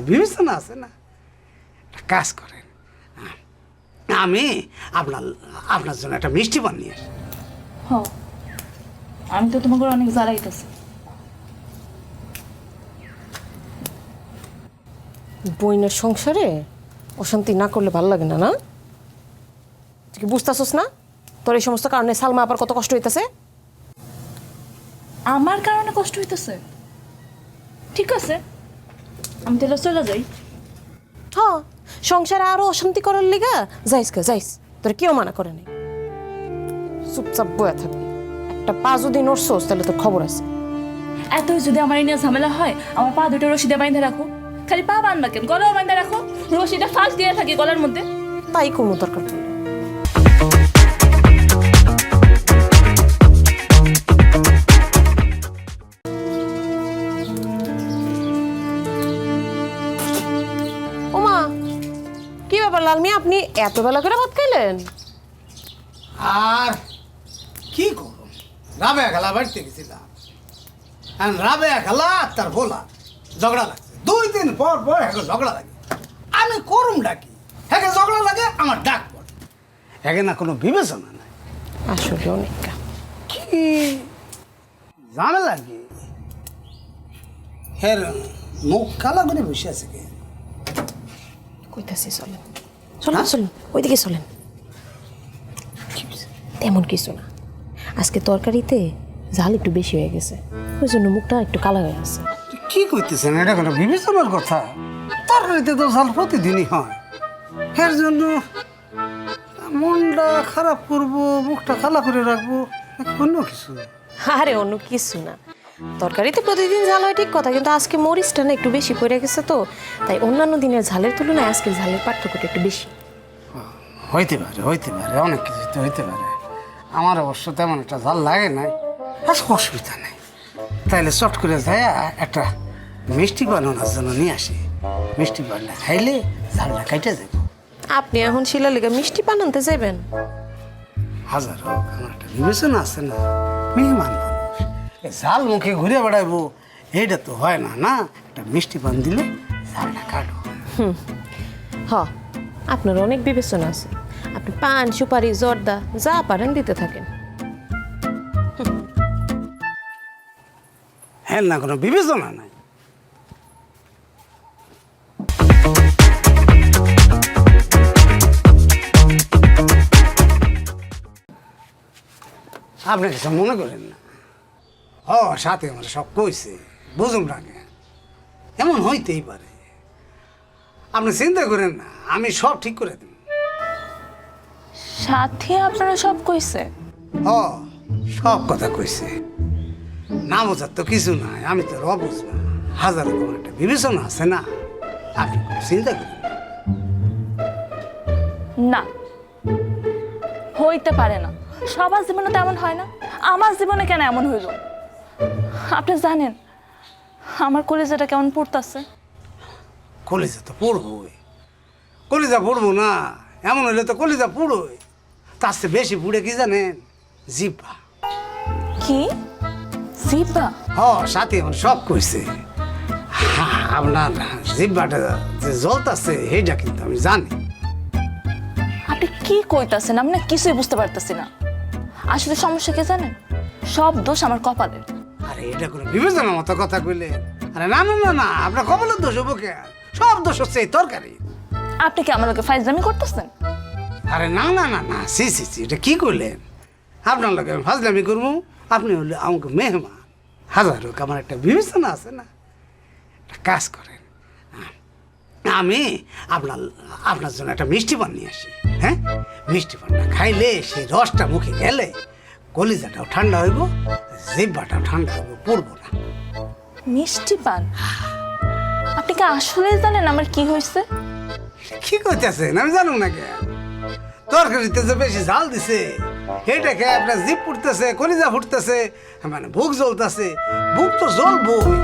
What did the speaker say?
বিবেচনা আছে না? কাজ করেন। আমি আপনার আপনার জন্য একটা মিষ্টি পান নিয়ে আসি। হ আমি তো তোমাকে অনেক জ্বালাইতেছি। বইনের সংসারে অশান্তি না করলে ভালো লাগে না না? তুই কি বুঝতেছস না? তোর এই সমস্ত কারণে সালমা আবার কত কষ্ট হইতেছে? আমার কারণে কষ্ট হইতেছে? ঠিক আছে। আমি তাহলে চলে যাই। হ সংসারে আরও অশান্তি করার লিগা? যাইস কে যাইস। তোর কেউ মানা করে নাই। চুপচাপ বয়া থাকবি। একটা পা যদি নড়ছস তাহলে তোর খবর আছে। এতই যদি আমার নিয়ে ঝামেলা হয় আমার পা দুটো রশিদে বাইন্ধে রাখো। খালি পা বান্ধা কেন? গলাও বান্ধা রাখো। রশিটা ফাঁস দিয়ে থাকি গলার মধ্যে। তাই কোনো দরকার আপনি এত বেলা করে ভাত খাইলেন? আর কি খেলা বাড়িতে গেছিলাম। আর খেলা তার ভোলা ঝগড়া লাগছে। দুই দিন পর পর হ্যাঁ ঝগড়া লাগে। আমি করুম ডাকি। হ্যাঁ ঝগড়া লাগে আমার ডাক পড়ে। হ্যাঁ না কোনো বিবেচনা নাই। আসলে কি ঝামেলা কি? হের মুখ কালা করে বসে আছে কে? কইতাছি চলেন। চলেন চলেন ওইদিকে চলেন। তেমন কিছু না। আজকে তরকারিতে ঝাল একটু বেশি হয়ে গেছে। ওই জন্য মুখটা একটু কালা হয়ে আছে কি করতেছেন এটা কোনো বিবেচনার কথা। তরকারিতে তো ঝাল প্রতিদিনই হয়। এর জন্য মনটা খারাপ করব মুখটা কালা করে রাখব অন্য কিছু। আরে অন্য কিছু না। তরকারিতে প্রতিদিন ঝাল হয় ঠিক কথা কিন্তু আজকে মরিচটা না একটু বেশি পড়ে গেছে তো তাই অন্যান্য দিনের ঝালের তুলনায় আজকে ঝালের পার্থক্যটা একটু বেশি। হইতে পারে হইতে পারে অনেক কিছু তো হইতে পারে। আমার অবশ্য তেমন একটা ঝাল লাগে নাই অসুবিধা নেই। তাইলে চট করে যায় একটা মিষ্টি বানানোর জন্য নিয়ে আসি। মিষ্টি বানা খাইলে ঝালটা কাইটে যাবে আপনি এখন শিলালিকা মিষ্টি বানাতে যাবেন হাজার হোক আমার একটা বিবেচনা আছে না মেহমান ঝাল মুখে ঘুরে বেড়াইবো এইটা তো হয় না না? একটা মিষ্টি পান দিলে ঝালটা কাটো। হ আপনার অনেক বিবেচনা আছে। আপনি পান সুপারি জর্দা যা পারেন দিতে থাকেন। হ্যাঁ না কোনো বিবেচনা নাই। আপনি কিছু মনে করেন না। হ সাথে আমার সব কইছে। বুঝুন রাখে এমন হইতেই পারে। আপনি চিন্তা করেন না আমি সব ঠিক করে দেব। সাথে আপনারা সব কইছে? হ সব কথা কইছে। না বোঝার তো কিছু নাই আমি তো অবুঝ না হাজার রকম একটা বিবেচনা আছে না? আপনি চিন্তা করেন না। না। হইতে পারে না। সবার জীবনে তো এমন হয় না। আমার জীবনে কেন এমন হইল? আপনি জানেন আমার কলেজেটা কেমন পড়তাছে? কলিজা তো পড়বই। কলিজা পড়ব না এমন হলে তো কলিজা পুড়োই তার চেয়ে বেশি পুড়ে কি জানেন? জিব্বা। কি? জিবা হ সাথে আমার সব কইছে। আপনার জিব্বাটা যে জ্বলতাছে সেইটা কিন্তু আমি জানি। আপনি কি কইতাছেন? আমি না কিছুই বুঝতে পারতাছি না। আসলে সমস্যা কি জানেন? সব দোষ আমার কপালের। আরে এটা কোনো বিবেচনার মতো কথা কইলে। আরে না না না না আপনার কপালের দোষ হব কে? সব দোষ হচ্ছে এই তরকারি। আপনি কি আমার লোকে ফাইজলামি করতেছেন? আরে না না না না সি সি সি এটা কি করলেন আপনার লোক আমি ফাজলামি করব আপনি হলে আমাকে মেহমান। হাজার হোক আমার একটা বিবেচনা আছে না। একটা কাজ করেন। আমি আপনার আপনার জন্য একটা মিষ্টি পান নিয়ে আসি হ্যাঁ? মিষ্টি পানটা খাইলে সেই রসটা মুখে গেলে কলিজাটাও ঠান্ডা হইব জিব্বাটাও ঠান্ডা হবে পড়ব না। মিষ্টি পান? আপনি কি আসলে জানেন আমার কি হয়েছে? কি করতেছেন আমি জানুম না কে তরকারিতে যে বেশি ঝাল দিছে এটা খেয়ে আপনার জিপ ফুটতেছে কলিজা ফুটতেছে মানে বুক জ্বলতেছে বুক তো জ্বলবই।